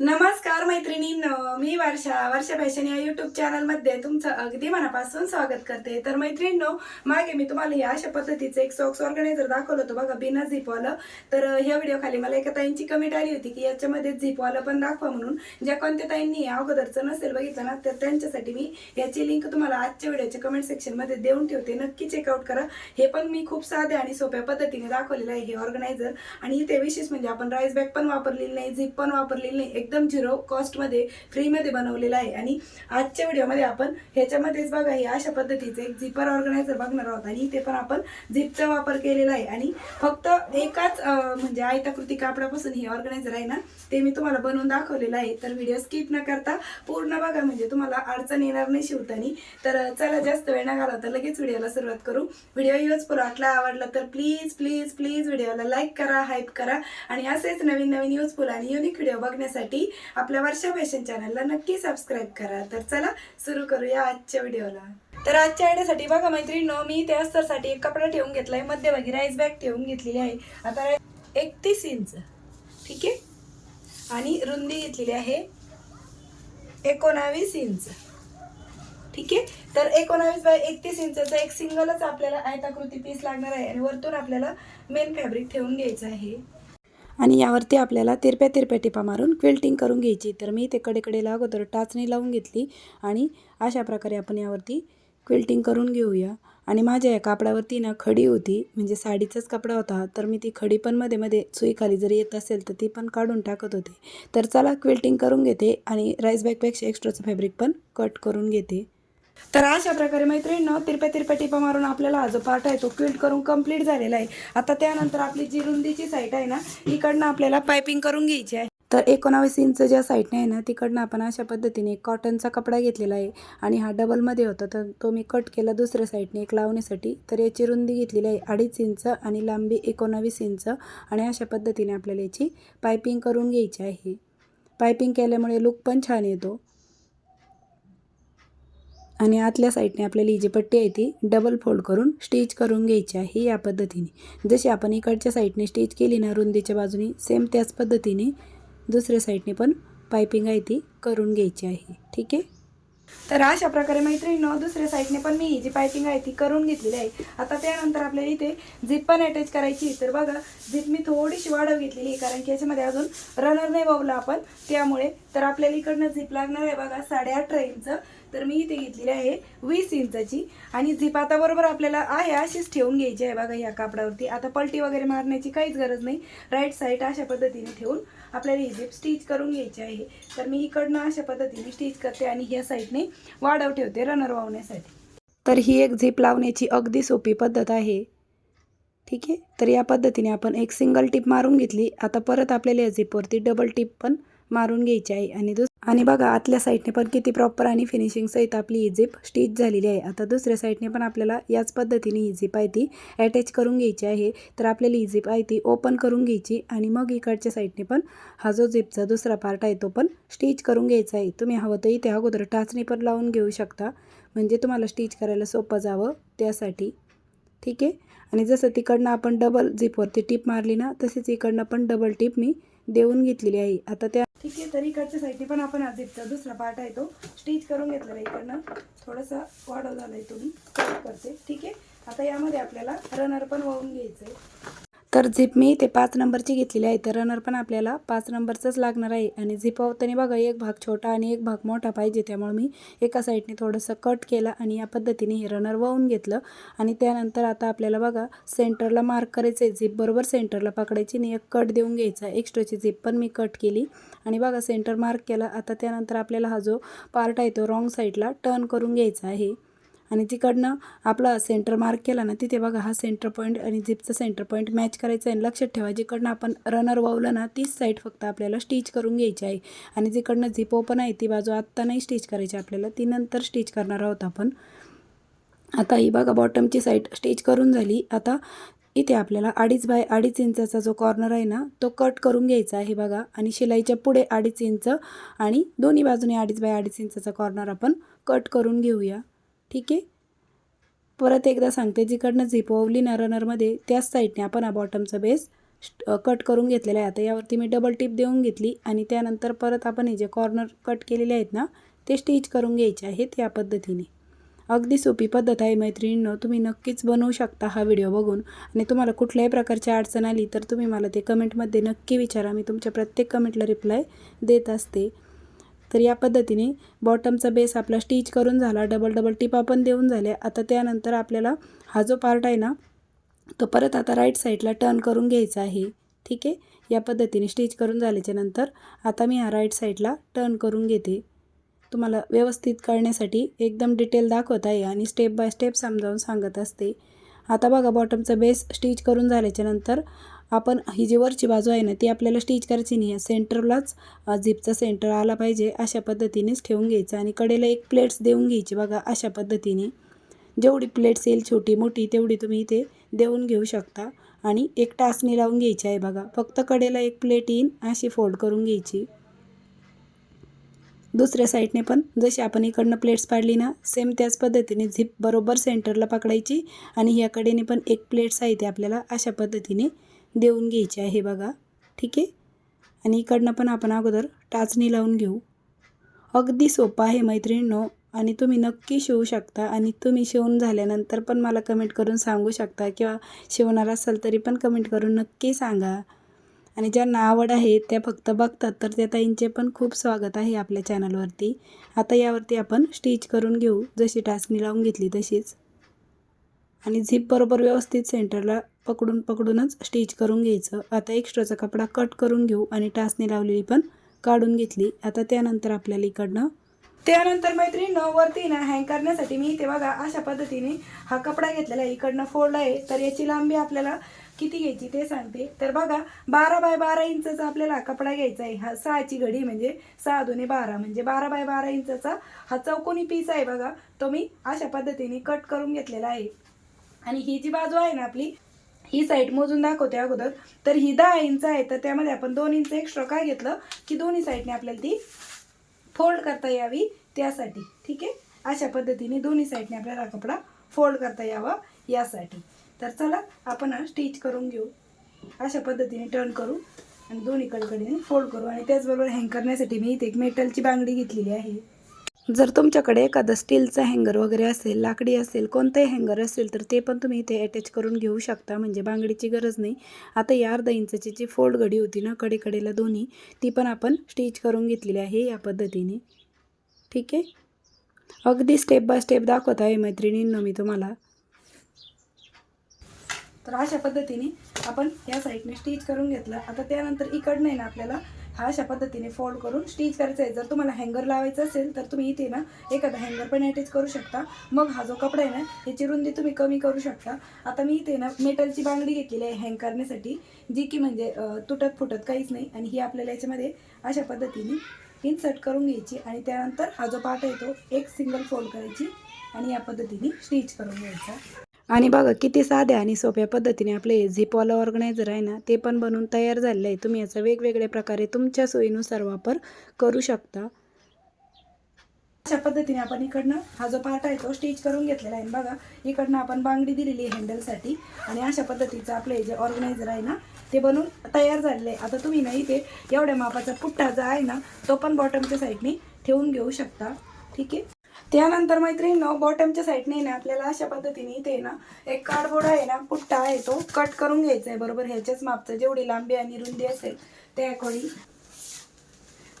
नमस्कार मैत्रिणींनो मी वर्षा वर्षा फॅशन या युट्यूब चॅनलमध्ये तुमचं अगदी मनापासून स्वागत करते. तर मैत्रिणींनो मागे मी तुम्हाला या अशा पद्धतीचं एक सॉक्स ऑर्गनायझर दाखवलं होतं बघा बिना झिपवालं तर ह्या व्हिडिओ खाली मला एका ताईंची कमेंट आली होती की याच्यामध्ये झिपवालं पण दाखवा म्हणून. ज्या कोणत्या ताईंनी या अगोदरचं नसेल बघितलं ना तर त्यांच्यासाठी मी याची लिंक तुम्हाला आजच्या व्हिडिओच्या कमेंट सेक्शनमध्ये देऊन ठेवते. नक्की चेकआउट करा. हे पण मी खूप साध्या आणि सोप्या पद्धतीने दाखवलेलं आहे हे ऑर्गनायझर आणि इथे विशेष म्हणजे आपण राईस बॅग पण वापरलेली नाही झिप पण वापरलेली नाही. एकदम झिरो कॉस्टमध्ये फ्रीमध्ये बनवलेला आहे. आणि आजच्या व्हिडिओमध्ये आपण ह्याच्यामध्येच बघा हे अशा पद्धतीचे एक झिपर ऑर्गनायझर बघणार आहोत. आणि इथे पण आपण झिपचा वापर केलेला आहे. आणि फक्त एकाच म्हणजे आयताकृती कापडापासून हे ऑर्गनायझर आहे ना ते मी तुम्हाला बनवून दाखवलेलं आहे. तर व्हिडिओ स्किप न करता पूर्ण बघा म्हणजे तुम्हाला अडचण येणार नाही शिवतानी तर चला जास्त वेळ न तर लगेच व्हिडिओला सुरुवात करू. व्हिडिओ युजफुल वाटला आवडला तर प्लीज प्लीज प्लीज व्हिडिओला लाईक करा हाईप करा. आणि असेच नवीन नवीन युजफुल आणि युनिक व्हिडिओ बघण्यासाठी आपल्या वर्षा फॅशन चॅनलला नक्की सबस्क्राईब करा. तर चला सुरू करूया आजच्या व्हिडिओला तर आजच्या आयडियासाठी बघा मैत्रिणीनो मी त्या अस्तरसाठी एक कपडा ठेवून घेतलाय. मध्यभागी राईस बॅग ठेवून घेतलेली आहे. आता एकतीस इंच ठीक आहे? आणि रुंदी घेतलेली आहे एकोणावीस इंच ठीक आहे? तर एकोणावीस बाय एकतीस इंचाचा एक सिंगलच आपल्याला आयताकृती पीस लागणार आहे. आणि वरतून आपल्याला मेन फॅब्रिक ठेवून घ्यायचं आहे. आणि यावरती आपल्याला तिरप्या तिरप्या टिपा मारून क्विल्टिंग करून घ्यायची. तर मी ते कडेकडेला अगोदर टाचणी लावून घेतली आणि अशा प्रकारे आपण यावरती क्विल्टिंग करून घेऊया. आणि माझ्या या कापडावरती ना खडी होती म्हणजे साडीचाच कपडा होता तर मी ती खडी पण मध्ये मध्ये सुईखाली जर येत असेल तर ती पण काढून टाकत होते. तर चला क्विल्टिंग करून घेते आणि राईस बॅगपेक्षा एक्स्ट्राचं फॅब्रिक पण कट करून घेते. तर अशा प्रकारे मैत्रिणीनं तिरप्या तिरप्या टिपा मारून आपल्याला हा जो पार्ट आहे तो क्विल्ट करून कंप्लीट झालेला आहे. आता त्यानंतर आपली जी रुंदीची साईट आहे ना इकडनं आपल्याला पायपिंग करून घ्यायची आहे. तर एकोणावीस इंच ज्या साईडने आहे ना तिकडनं आपण अशा पद्धतीने एक कॉटनचा कपडा घेतलेला आहे आणि हा डबलमध्ये होता. तर तो मी कट केला दुसऱ्या साईडने एक लावण्यासाठी तर याची रुंदी घेतलेली आहे अडीच इंच आणि लांबी एकोणावीस इंच आणि अशा पद्धतीने आपल्याला याची पायपिंग करून घ्यायची आहे. पायपिंग केल्यामुळे लुक पण छान येतो. आणि आतल्या साईडने आपल्याला ही जी पट्टी आहे ती डबल फोल्ड करून स्टिच करून घ्यायची आहे या पद्धतीने. जशी आपण इकडच्या साईडने स्टिच केली ना रुंदीच्या बाजूने सेम त्याच पद्धतीने दुसऱ्या साईडने पण पायपिंग आहे ती करून घ्यायची आहे. ठीक आहे? तर अशा प्रकारे मैत्रिणीनं दुसऱ्या साईडने पण मी ही जी पायपिंग आहे ती करून घेतलेली आहे. आता त्यानंतर आपल्याला इथे झिप पण अटॅच करायची तर बघा झिप मी थोडीशी वाढव घेतलेली आहे कारण की याच्यामध्ये अजून रनर नाही वावला आपण. त्यामुळे तर आपल्याला इकडनं झिप लागणार आहे बघा साडे अठरा इंच तर मी इथे घेतलेली आहे वीस इंचाची. आणि झिप आता बरोबर आपल्याला आहे अशीच ठेवून घ्यायची आहे बघा या कापडावरती. आता पलटी वगैरे मारण्याची काहीच गरज नाही. राईट साईड अशा पद्धतीने ठेवून आपल्याला ही झिप स्टिच करून घ्यायची आहे. तर मी इकडनं अशा पद्धतीने स्टिच करते आणि ह्या साईडने वाढव ठेवते रनर वाहण्यासाठी तर ही एक झिप लावण्याची अगदी सोपी पद्धत आहे. ठीक आहे? तर या पद्धतीने आपण एक सिंगल टिप मारून घेतली. आता परत आपल्याला या झिपवरती डबल टिप पण मारून घ्यायची आहे. आणि दुस आणि बघा आतल्या साईडने पण किती प्रॉपर आणि फिनिशिंग सहित आपली ही झिप स्टिच झालेली आहे. आता दुसऱ्या साईडने पण आपल्याला याच पद्धतीने ही झिप आहे ती अटॅच करून घ्यायची आहे. तर आपल्याला ही झिप आहे ती ओपन करून घ्यायची आणि मग इकडच्या साईडने पण हा जो झिपचा दुसरा पार्ट आहे तो पण स्टिच करून घ्यायचा आहे. तुम्ही हवं तर इथे अगोदर टाचणी पण लावून घेऊ शकता. म्हणजे तुम्हाला स्टिच करायला सोपं जावं त्यासाठी. ठीक आहे? आणि जसं तिकडनं आपण डबल झिपवरती टिप मारली ना तसेच इकडनं पण डबल टिप मी देऊन घेतलेली आहे. आता त्या ठीक आहे तर इकडच्या साईडने पण आपण आज दुसरा पार्ट आहे तो. स्टिच करून घेतलेला इकडनं. थोडासा वाढव झाला आहे तुम्ही करते. ठीक आहे? आता यामध्ये आपल्याला रनर पण वाहून घ्यायचं आहे तर झिप मी ते पाच नंबरची घेतलेली आहे. तर रनर पण आपल्याला पाच नंबरचंच लागणार आहे. आणि झिपवताना बघा एक भाग छोटा आणि एक भाग मोठा पाहिजे. त्यामुळे मी एका साईडने थोडंसं कट केलं आणि या पद्धतीने हे रनर वाहून घेतलं. आणि त्यानंतर आता आपल्याला बघा सेंटरला मार्क करायचं आहे. झिप बरोबर सेंटरला पकडायची आणि एक कट देऊन घ्यायचा. एक्स्ट्राची झिप पण मी कट केली. आणि बघा सेंटर मार्क केला. आता त्यानंतर आपल्याला हा जो पार्ट आहे तो रॉंग साईडला टर्न करून घ्यायचा आहे. आणि तिकडनं आपला सेंटर मार्क केला ना तिथे बघा हा सेंटर पॉईंट आणि झिपचा सेंटर पॉईंट मॅच करायचा आहे लक्षात ठेवा जिकडनं आपण रनर वावलं ना तीच साईड फक्त आपल्याला स्टिच करून घ्यायची आहे. आणि जिकडनं झिप ओपन आहे ती बाजू आत्ता नाही स्टिच करायची आपल्याला ती नंतर स्टिच करणार आहोत आपण. आता ही बघा बॉटमची साईड स्टिच करून झाली. आता इथे आपल्याला अडीच बाय अडीच इंचाचा जो कॉर्नर आहे ना तो कट करून घ्यायचा आहे बघा. आणि शिलाईच्या पुढे अडीच इंच आणि दोन्ही बाजूने अडीच बाय अडीच इंचाचा कॉर्नर आपण कट करून घेऊया. ठीक आहे? परत एकदा सांगते जिकडनं झिपवली ना रनरमध्ये त्याच साईडने आपण हा बॉटमचा बेस कट करून घेतलेला आहे. आता यावरती मी डबल टिप देऊन घेतली आणि त्यानंतर परत आपण हे जे कॉर्नर कट केलेले आहेत ना ते स्टिच करून घ्यायचे आहेत या पद्धतीने. अगदी सोपी पद्धत आहे मैत्रिणींनो तुम्ही नक्कीच बनवू शकता हा व्हिडिओ बघून. आणि तुम्हाला कुठल्याही प्रकारची अडचण आली तर तुम्ही मला ते कमेंटमध्ये नक्की विचारा. मी तुमच्या प्रत्येक कमेंटला रिप्लाय देत असते. तर या पद्धतीने बॉटमचा बेस आपला स्टिच करून झाला. डबल डबल टिपा पण देऊन झाल्या. आता त्यानंतर आपल्याला हा जो पार्ट आहे ना तो परत आता राईट साईडला टर्न करून घ्यायचा आहे. ठीक आहे? या पद्धतीने स्टिच करून झाल्याच्यानंतर आता मी हा राईट साईडला टर्न करून घेते. तुम्हाला व्यवस्थित कळण्यासाठी एकदम डिटेल दाखवत आहे आणि स्टेप बाय स्टेप समजावून सांगत असते. आता बघा बॉटमचा बेस स्टिच करून झाल्याच्यानंतर आपण ही जी वरची बाजू आहे ना ती आपल्याला स्टिच करायची नाही. आहे सेंटरलाच झिपचा सेंटर आला पाहिजे. अशा पद्धतीनेच ठेवून घ्यायचं आणि कडेला एक प्लेट्स देऊन घ्यायची बघा अशा पद्धतीने. जेवढी प्लेट्स येईल छोटी मोठी तेवढी तुम्ही इथे देऊन घेऊ शकता. आणि एक टाचणी लावून घ्यायची आहे बघा. फक्त कडेला एक प्लेट येईन अशी फोल्ड करून घ्यायची. दुसऱ्या साईडने पण जशी आपण इकडनं प्लेट्स पाडली ना सेम त्याच पद्धतीने झिप बरोबर सेंटरला पकडायची. आणि ह्या कडेने पण एक प्लेट्स आहे ते आपल्याला अशा पद्धतीने देऊन घ्यायची आहे बघा. ठीक आहे? आणि इकडनं पण आपण अगोदर टाचणी लावून घेऊ. अगदी सोपं आहे मैत्रिणींनो. आणि तुम्ही नक्की शिवू शकता. आणि तुम्ही शिवून झाल्यानंतर पण मला कमेंट करून सांगू शकता. किंवा शिवणार असाल तरी पण कमेंट करून नक्की सांगा. आणि ज्यांना आवड आहे त्या फक्त बघतात. तर त्या ताईंचे पण खूप स्वागत आहे आपल्या चॅनलवरती आता यावरती आपण स्टिच करून घेऊ. जशी टाचणी लावून घेतली तशीच. आणि झिप बरोबर व्यवस्थित सेंटरला पकडून पकडूनच स्टिच करून घ्यायचं. आता एक्स्ट्राचा कपडा कट करून घेऊ आणि टासने लावलेली पण काढून घेतली. आता त्यानंतर आपल्याला इकडनं त्यानंतर मैत्रिणीनं वरती ना हँग करण्यासाठी मी इथे बघा अशा पद्धतीने हा कपडा घेतलेला आहे. इकडनं फोल्ड आहे. तर याची लांबी आपल्याला किती घ्यायची ते सांगते. तर बघा बारा बाय बारा इंचचा आपल्याला कपडा घ्यायचा आहे. हा सहाची घडी म्हणजे सहा दोन्ही बारा. म्हणजे बारा बाय बारा इंचचा हा चौकोनी पीस आहे बघा. तो मी अशा पद्धतीने कट करून घेतलेला आहे. आणि ही जी बाजू आहे ना आपली ही साईड मोजून दाखवते अगोदर. तर ही दहा इंच आहे तर त्यामध्ये आपण दोन इंच एक्स्ट्रा काय घेतलं की दोन्ही साईडने आपल्याला ती फोल्ड करता यावी त्यासाठी. ठीक आहे? अशा पद्धतीने दोन्ही साईडने आपल्याला हा कपडा फोल्ड करता यावा यासाठी. तर चला आपण हा स्टिच करून घेऊ. अशा पद्धतीने टर्न करू आणि दोन्ही कडकडीने फोल्ड करू. आणि त्याचबरोबर हँग करण्यासाठी मी इथे एक मेटलची बांगडी घेतलेली आहे. जर तुमच्याकडे एखादं स्टीलचा हँगर वगैरे असेल लाकडी असेल कोणतंही हँगर असेल तर ते पण तुम्ही इथे अटॅच करून घेऊ शकता. म्हणजे बांगडीची गरज नाही. आता या अर्धा इंचाची जी फोल्ड घडी होती ना कडेकडेला दोन्ही ती पण आपण स्टिच करून घेतलेली आहे या पद्धतीने. ठीक आहे? अगदी स्टेप बाय स्टेप दाखवत आहे मैत्रिणींनो मी तुम्हाला. तर अशा पद्धतीने आपण या साईडने स्टिच करून घेतलं. आता त्यानंतर इकडनं आहे ना आपल्याला हा अशा पद्धतीने फोल्ड करून स्टिच करायचा आहे. जर तुम्हाला हँगर लावायचं असेल तर तुम्ही इथे ना एखादा हँगर पण अटॅच करू शकता. मग हा जो कपडा आहे ना याची रुंदी तुम्ही कमी करू शकता. आता मी इथे ना मेटलची बांगडी घेतलेली आहे हँग करण्यासाठी जी की म्हणजे तुटत फुटत काहीच नाही. आणि ही आपल्याला याच्यामध्ये अशा पद्धतीने इन्सर्ट करून घ्यायची आणि त्यानंतर हा जो पार्ट आहे तो एक सिंगल फोल्ड करायची आणि या पद्धतीने स्टिच करून घ्यायचा. आणि बघा किती साध्या आणि सोप्या पद्धतीने आपले झिपवाला ऑर्गनायझर आहे ना ते पण बनवून तयार झालेलं आहे. तुम्ही याचा वेगवेगळ्या प्रकारे तुमच्या सोयीनुसार वापर करू शकता. अशा पद्धतीने आपण इकडनं हा जो पार्ट आहे तो स्टिच करून घेतलेला आहे. बघा इकडनं आपण बांगडी दिलेली आहे हँडलसाठी आणि अशा पद्धतीचं आपलं हे जे ऑर्गनायझर आहे ना ते बनवून तयार झालेलं आहे. आता तुम्ही ना इथे एवढ्या मापाचा पुट्टा जो आहे ना तो पण बॉटमच्या साईडने ठेवून घेऊ शकता. ठीक आहे? त्यानंतर मैत्रिणीनं बॉटमच्या साईडने ना आपल्याला अशा पद्धतीने इथे ना एक कार्डबोर्ड आहे ना पुट्टा आहे तो कट करून घ्यायचा आहे बरोबर? ह्याच्याच मापचं जेवढी लांबी आणि रुंदी असेल त्या अकॉर्डिंग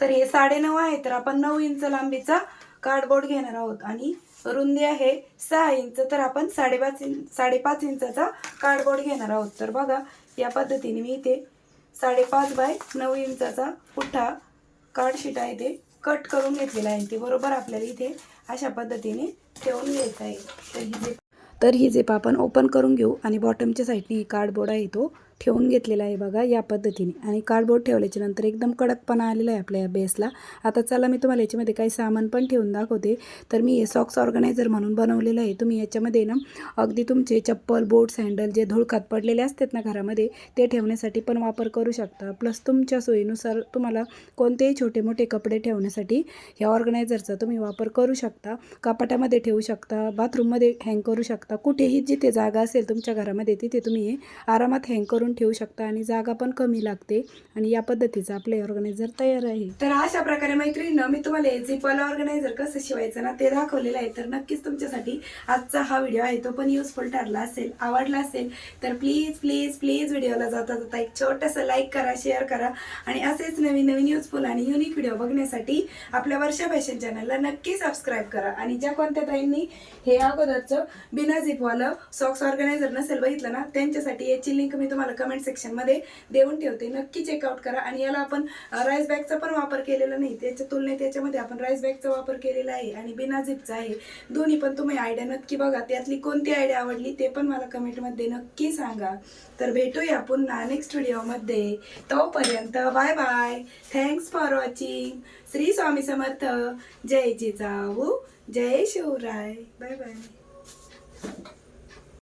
तर हे साडेनऊ आहे तर आपण नऊ इंच लांबीचा कार्डबोर्ड घेणार आहोत आणि रुंदी आहे सहा इंच तर आपण साडेपाच इंच साडेपाच इंचाचा कार्डबोर्ड घेणार आहोत. तर बघा या पद्धतीने मी इथे साडेपाच बाय नऊ इंचाचा पुठ्ठा कार्डशीट आहे ते कट करून घेतलेला आहे. ते बरोबर आपल्याला इथे अशा पद्धतीने ठेवून घ्यायचं आहे. तर ही जे तर ही झेप आपण ओपन करून घेऊ आणि बॉटमच्या साईडने कार्डबोर्ड आहे तो ठेवून घेतलेला आहे बघा या पद्धतीने. आणि कार्डबोर्ड ठेवल्याच्या नंतर एकदम कडकपणा आलेला आहे आपल्या या बेसला आता चला मी तुम्हाला याच्यामध्ये काही सामान पण ठेवून दाखवते. तर मी हे सॉक्स ऑर्गनायझर म्हणून बनवलेलं आहे. तुम्ही याच्यामध्ये ना अगदी तुमचे चप्पल बोट सँडल जे धुळकात पडलेले असतात ना घरामध्ये ते ठेवण्यासाठी पण वापर करू शकता. प्लस तुमच्या सोयीनुसार तुम्हाला कोणतेही छोटे मोठे कपडे ठेवण्यासाठी ह्या ऑर्गनायझरचा तुम्ही वापर करू शकता. कपाटामध्ये ठेवू शकता बाथरूममध्ये हँग करू शकता. कुठेही जिथे जागा असेल तुमच्या घरामध्ये तिथे तुम्ही हे आरामात हँग करून पण ठेवू शकता आणि जागा पण कमी लागते आणि या पद्धतीचा आपले ऑर्गनायझर तयार आहे. तर अशा प्रकारे मैत्रिणीनं मी तुम्हाला हे झिपवाला ऑर्गनायझर कसं शिवायचं ना ते दाखवलेलं आहे. तर नक्कीच तुमच्यासाठी आजचा हा व्हिडिओ आहे तो पण युजफुल ठरला असेल आवडला असेल तर प्लीज प्लीज प्लीज व्हिडिओला जाता जाता एक छोटंसं लाईक करा शेअर करा आणि असेच नवीन नवीन युजफुल आणि युनिक व्हिडिओ बघण्यासाठी आपल्या वर्षा फॅशन चॅनलला नक्की सबस्क्राईब करा. आणि ज्या कोणत्या ताईंनी हे अगोदरचं बिना झिपवालं सॉक्स ऑर्गनायझर नसेल बघितलं ना त्यांच्यासाठी याची लिंक मी तुम्हाला कमेंट सेक्शनमध्ये देऊन ठेवते. नक्की चेकआउट करा. आणि याला आपण राईस बॅगचा पण वापर केलेला नाही. त्याच्या तुलनेत याच्यामध्ये आपण राईस बॅगचा वापर केलेला आहे आणि बिना झिपचा आहे. दोन्ही पण तुम्ही आयडिया नक्की बघा. त्यातली कोणती आयडिया आवडली ते पण मला कमेंटमध्ये नक्की सांगा. तर भेटूया पुन्हा नेक्स्ट व्हिडिओमध्ये तोपर्यंत bye bye thanks for watching Shri Swami Samarth. जय जिजाऊ. जय शिवराय. Bye bye